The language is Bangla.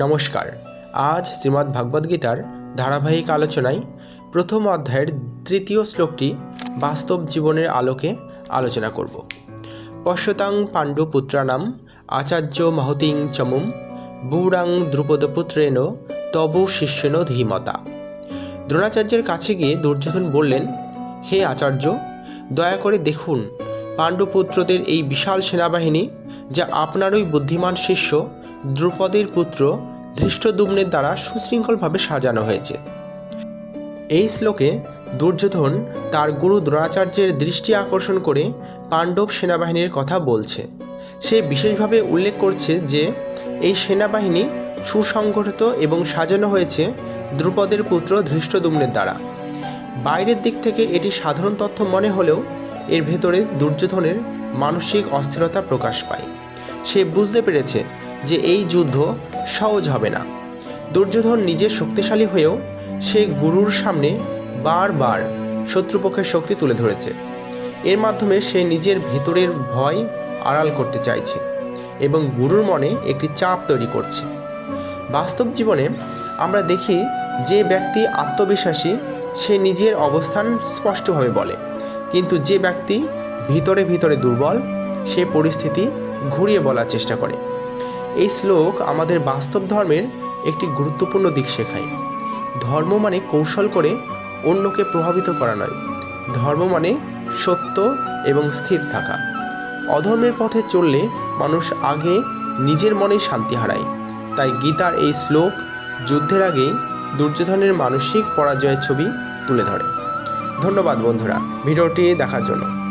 নমস্কার। আজ শ্রীমদ্ ভাগবদ্গীতার ধারাবাহিক আলোচনায় প্রথম অধ্যায়ের তৃতীয় শ্লোকটি বাস্তব জীবনের আলোকে আলোচনা করব। পশ্যতাং পাণ্ডুপুত্রানাম আচার্য মহতিং চমুম বুড়াং দ্রুপদপুত্রেণ তব শিষ্যেন ধীমতা। দ্রোণাচার্যের কাছে গিয়ে দুর্যোধন বললেন, হে আচার্য, দয়া করে দেখুন, পাণ্ডুপুত্রদের এই বিশাল সেনাবাহিনী, যা আপনারই বুদ্ধিমান শিষ্য দ্রুপদের পুত্র ধৃষ্টদুম্নের দ্বারা সুশৃঙ্খলভাবে সাজানো হয়েছে। এই শ্লোকে দুর্যোধন তার গুরু দ্রোণাচার্যের দৃষ্টি আকর্ষণ করে পাণ্ডব সেনাবাহিনীর কথা বলছে। সে বিশেষভাবে উল্লেখ করছে যে, এই সেনাবাহিনী সুসংগঠিত এবং সাজানো হয়েছে দ্রুপদের পুত্র ধৃষ্টদুম্নের দ্বারা। বাইরের দিক থেকে এটি সাধারণ তথ্য মনে হলেও এর ভেতরে দুর্যোধনের মানসিক অস্থিরতা প্রকাশ পায়। সে বুঝতে পেরেছে যে এই যুদ্ধ সহজ হবে না। দুর্যোধন নিজে শক্তিশালী হয়েও সে গুরুর সামনে বারবার শত্রুপক্ষের শক্তি তুলে ধরেছে। এর মাধ্যমে সে নিজের ভেতরের ভয় আড়াল করতে চাইছে এবং গুরুর মনে একটি চাপ তৈরি করছে। বাস্তব জীবনে আমরা দেখি যে ব্যক্তি আত্মবিশ্বাসী, সে নিজের অবস্থান স্পষ্টভাবে বলে। কিন্তু যে ব্যক্তি ভিতরে ভিতরে দুর্বল, সে পরিস্থিতি ঘুরিয়ে বলার চেষ্টা করে। এই শ্লোক আমাদের বাস্তব ধর্মের একটি গুরুত্বপূর্ণ দিক শেখায়। ধর্ম মানে কৌশল করে অন্যকে প্রভাবিত করা নয়। ধর্ম মানে সত্য এবং স্থির থাকা। অধর্মের পথে চললে মানুষ আগে নিজের মনেই শান্তি হারায়। তাই গীতার এই শ্লোক যুদ্ধের আগেই দুর্যোধনের মানসিক পরাজয়ের ছবি তুলে ধরে। ধন্যবাদ বন্ধুরা, ভিডিওটি দেখার জন্য।